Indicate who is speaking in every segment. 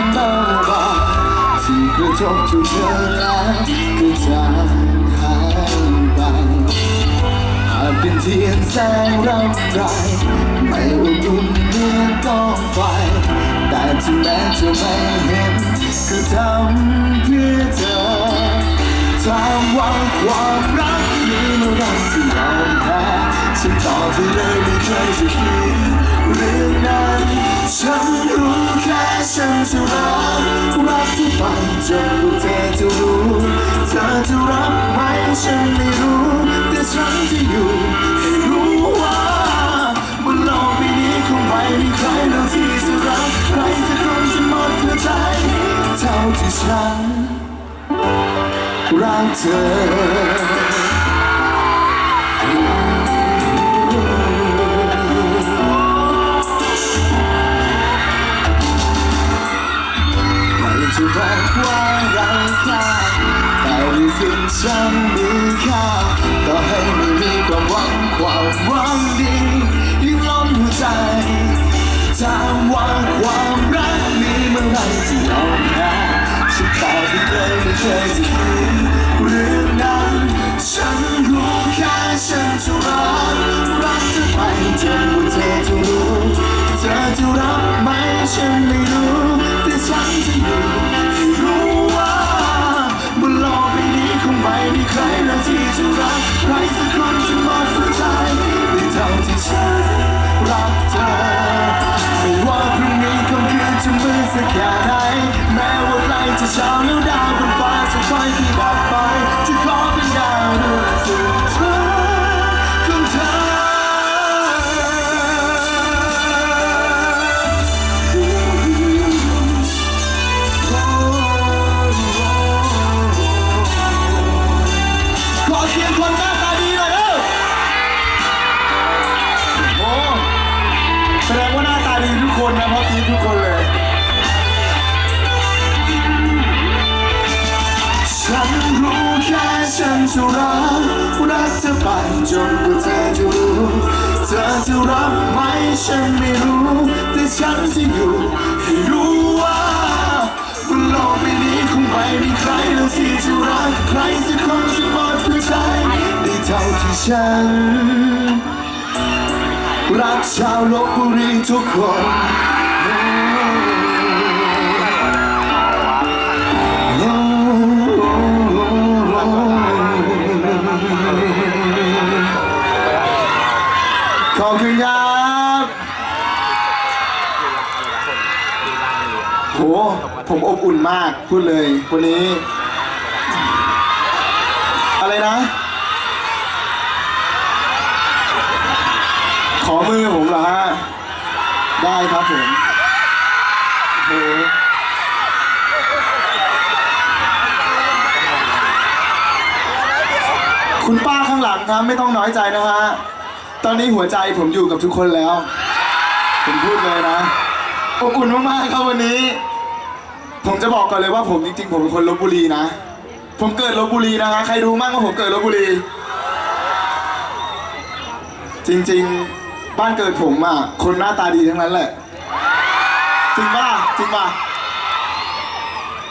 Speaker 1: นเบาๆที่กระทบทุกเวลาก็จางหายไปอาจเป็นเทียนแสงรำไรไม่อบอุ่นเหมือนกองไฟ แต่ถึงแม้จะไม่เห็นก็ทำเพื่อเธอถามว่าความรักมีเมื่อไรที่ยอมแพ้ฉันตอบไปเลยไม่เคยจะคิดเรื่องนั้นฉันรู้ ฉันจะรักรักที่ไปจนกว่าเธอจะรู้เธอจะรับไหมฉันไม่รู้ แต่ฉันจะอยู่ให้รู้ว่าบนโลกใบนี้คงไม่มีใครแล้วที่จะรักใครสักคนจะหมดหัวใจเท่าที่ฉันรักเธอ เจนกว่าเธอจะรู้เธอจะรับไหมฉันไม่รู้ แต่ฉันจะอยู่ให้รู้ว่าบนโลกใบนี้คงไม่มีใครแล้วที่จะรักใครสักคนจะหมดหัวใจได้เท่าที่ฉัน รักชาวลบบุรีทุกคน ผมอบอุ่นมากพูดเลยวันนี้ อะไรนะ ขอมือผมเหรอฮะ ได้ครับผมโอ้คุณป้าข้างหลังครับไม่ต้องน้อยใจนะฮะ ตอนนี้หัวใจผมอยู่กับทุกคนแล้ว ผมพูดเลยนะอบอุ่นมากๆครับวันนี้ ผมจะบอกก่อนเลยว่าผมจริงๆผมเป็นคนลบบุรีนะ ผมเกิดลบบุรีนะฮะใครรู้มั่งว่าผมเกิดลบบุรี จริงๆบ้านเกิดผมอะคนหน้าตาดีทั้งนั้นแหละ จริงป่ะจริงป่ะ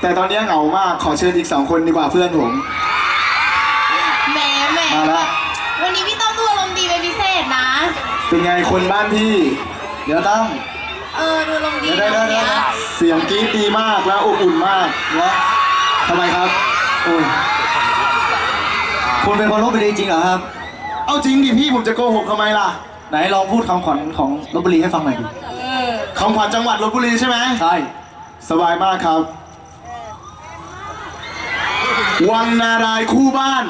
Speaker 1: แต่ตอนนี้เหงามากขอเชิญอีกสองคนดีกว่าเพื่อนผม
Speaker 2: แหมแหม
Speaker 1: มาละ
Speaker 2: วันนี้พี่ต้องดูอารมณ์ดีเป็นพิเศษนะ
Speaker 1: เป็นไงคนบ้านพี่ เดี๋ยวตั้ง
Speaker 2: เออดูอารมณ์ดี
Speaker 1: เดี๋ยว
Speaker 2: นะ
Speaker 1: เดี๋ยว
Speaker 2: วัน
Speaker 1: เดี๋ยว
Speaker 2: เนี้ย
Speaker 1: เสียงกรี๊ดดีมากแล้วอบอุ่นมากแล้วทำไมครับโอ้ย
Speaker 3: คุณเป็นคนลบบุรีจริงเหรอครับ
Speaker 1: เอาจริงดิพี่ผมจะโกหกทำไมล่ะ
Speaker 3: ไหนลองพูดคำขวัญของลบบุรีให้ฟังหน่อยดิ
Speaker 1: คำขวัญจังหวัดลบบุรีใช่ไหม
Speaker 3: ใช่
Speaker 1: สบายมากครับ วังนารายณ์คู่บ้าน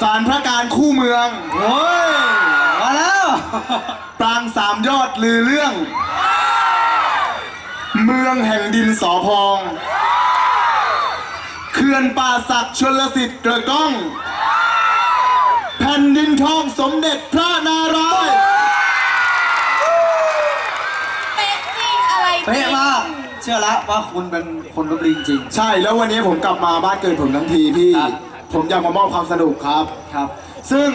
Speaker 1: สารพระการคู่เมือง
Speaker 3: โอ้ย มาแล้ว
Speaker 1: ปรางสามยอดลือเรื่อง เมืองแห่งดินสอพองเขื่อนป่าศักดิ์ชนลสิทธิ์เกระก้อง แผ่นดินทองสมเด็จพระนารายณ์
Speaker 2: เป๊ะจริงอะไรจริง
Speaker 3: เป๊ะมากเชื่อแล้วว่าคุณเป็นคนลบบุรีจริง
Speaker 1: ใช่แล้ววันนี้ผมกลับมาบ้านเกิดผมทั้งทีพี่
Speaker 3: ครับ
Speaker 1: ผมอยากมามอบความสนุกครับ
Speaker 3: ครับ
Speaker 1: ซึ่ง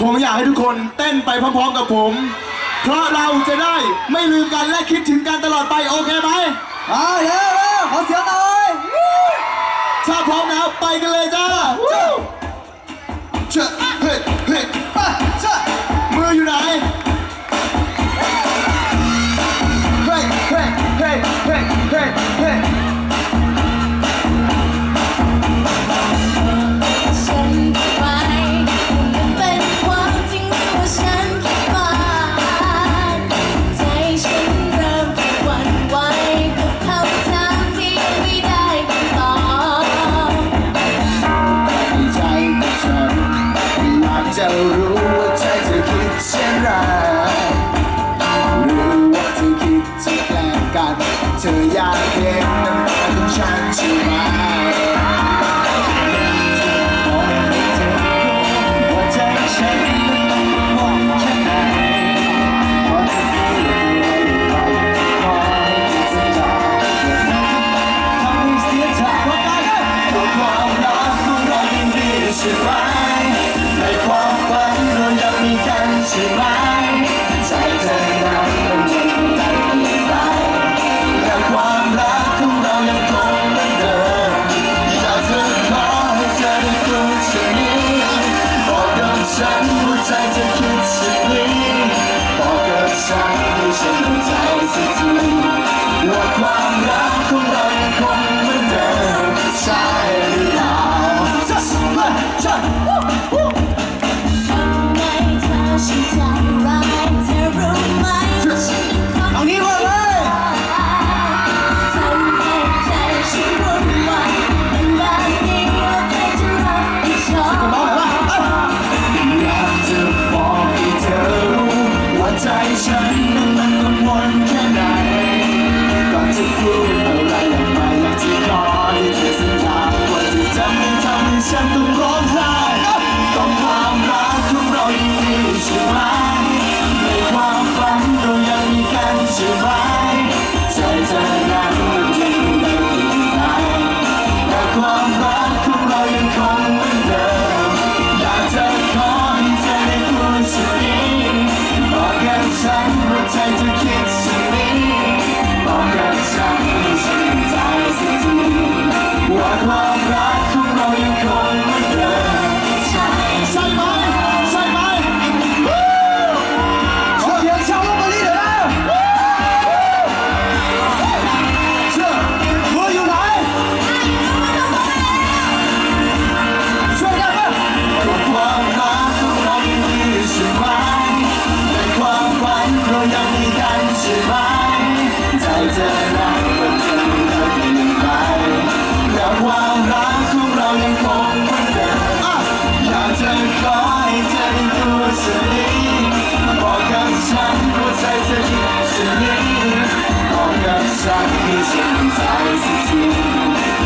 Speaker 3: ผมอยากให้ทุกคนเต้นไปพร้อมๆกับผม เพราะเราจะได้ไม่ลืมกันและคิดถึงกันตลอดไปโอ
Speaker 1: เค
Speaker 4: ไหม
Speaker 3: เอาเร็วๆขอเสียงหน่อยถ้าพร้อม
Speaker 4: แล้ว
Speaker 3: ไปกันเลยจ้าเฮ้ยเฮ้า
Speaker 1: มืออยู่ไหน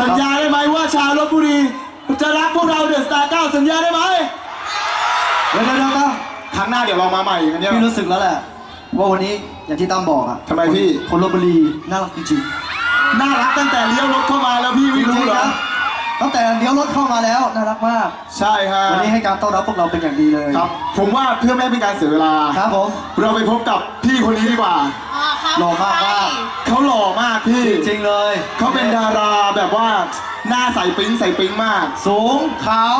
Speaker 3: สัญญาได้ไหมว่าชาวลบบุรีจะรักพวกเราเดอะสตาร์เก้าสัญญาได้ไหม
Speaker 1: เดี๋ยวเดี๋
Speaker 3: ครั้งหน้าเดี๋ยวเรามาใหม่กันเนี่ย
Speaker 1: พี่รู้สึกแล้วแหละ ว่าวันนี้อย่างที่ตั้มบอกอะ
Speaker 3: ทำไมพี่
Speaker 1: คนลบบุรีน่ารักจริงๆ
Speaker 3: น่ารักตั้งแต่เลี้ยวรถเข้ามาแล้วพี่ไม่รู้เหรอ
Speaker 1: ตั้งแต่เลี้ยวรถเข้ามาแล้วน่ารักมาก
Speaker 3: ใช่ฮะ
Speaker 1: วันนี้ให้การต้อนรับพวกเราเป็นอย่างดีเลย
Speaker 3: ครับ ผมว่าเพื่อไม่ให้เป็นการเสียเวลา
Speaker 1: ครับผม
Speaker 3: เราไปพบกับพี่คนนี้ดีกว่า
Speaker 1: หล่อมากมาก
Speaker 3: เขาหล่อมากพี่
Speaker 1: จริงเลย
Speaker 3: เขาเป็นดาราแบบว่าหน้าใสปิ๊งใสปิ๊งมาก
Speaker 1: สูงขาว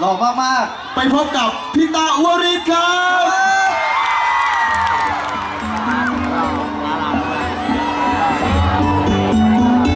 Speaker 1: หล่อมากๆ
Speaker 3: ไปพบกับพี่ตาอวริศครับ